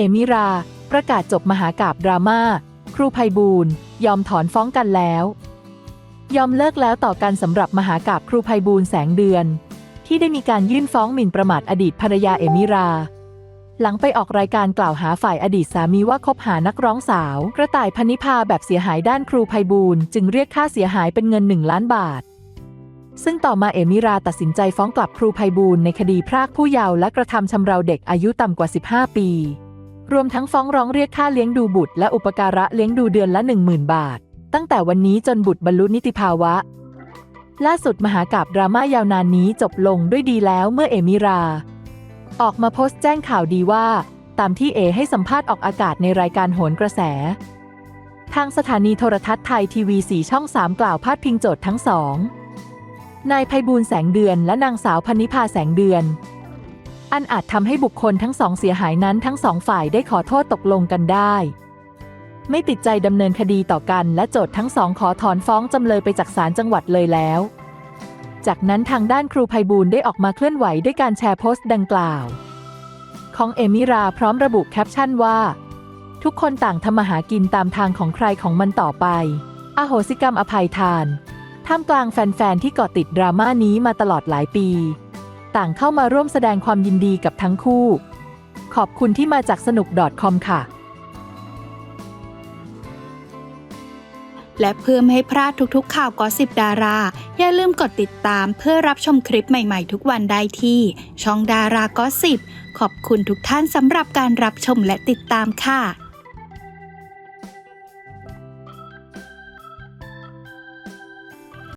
เอมิรา ประกาศจบมหากาบดราม่า ครูไพบูลยอมถอนฟ้องกันแล้ว ยอมเลิกแล้วต่อกันสำหรับมหากาบครูไพบูลแสงเดือน ที่ได้มีการยื่นฟ้องหมิ่นประมาทอดีตภรรยาเอมิรา หลังไปออกรายการกล่าวหาฝ่ายอดีตสามีว่าคบหานักร้องสาว กระต่ายพนิพาแบบเสียหายด้านครูไพบูลจึงเรียกค่าเสียหายเป็นเงิน1ล้านบาทซึ่งต่อมาเอมิราตัดสินใจฟ้องกลับครูไพบูลในคดีพรากผู้เยาว์และกระทำชำเราเด็กอายุต่ำกว่า 15 ปี รวมทั้งฟ้องร้องเรียกค่าเลี้ยงดูบุตรและอุปการะเลี้ยงดูเดือนละ 10,000 บาท ตั้งแต่วันนี้จนบุตรบรรลุนิติภาวะ ล่าสุดมหากาบดราม่ายาวนานนี้จบลงด้วยดีแล้วเมื่อเอมิรา ออกมาโพสต์แจ้งข่าวดีว่า ตามที่เอให้สัมภาษณ์ออกอากาศในรายการโหนกระแส ทางสถานีโทรทัศน์ไทยทีวีสีช่อง 3 กล่าวพาดพิงโจทย์ทั้งสองนายไพบูลแสงเดือนและนางสาวพนิพาแสงเดือน อันอาจทำให้บุคคลทั้งสองเสียหายนั้นทั้งสองฝ่ายได้ขอโทษตกลงกันได้ ไม่ติดใจดำเนินคดีต่อกันและโจทย์ทั้งสองขอถอนฟ้องจำเลยไปจากศาลจังหวัดเลยแล้ว จากนั้นทางด้านครูไพบูลได้ออกมาเคลื่อนไหวด้วยการแชร์โพสต์ดังกล่าว ของเอมิราพร้อมระบุแคปชั่นว่า ทุกคนต่างทำมาหากินตามทางของใครของมันต่อไป อโหสิกรรมอภัยทานท่ามกลางแฟนๆที่เกาะติดดราม่านี้มาตลอดหลายปี ต่างเข้ามาร่วมแสดงความยินดีกับทั้งคู่ ขอบคุณที่มาจากสนุก .com ค่ะ และเพื่อไม่ให้พลาดทุกๆ ข่าวกอสิบดารา อย่าลืมกดติดตามเพื่อรับชมคลิปใหม่ๆ ทุกวันได้ที่ ช่องดารากอสิบขอบคุณทุกท่านสำหรับการรับชมและติดตามค่ะ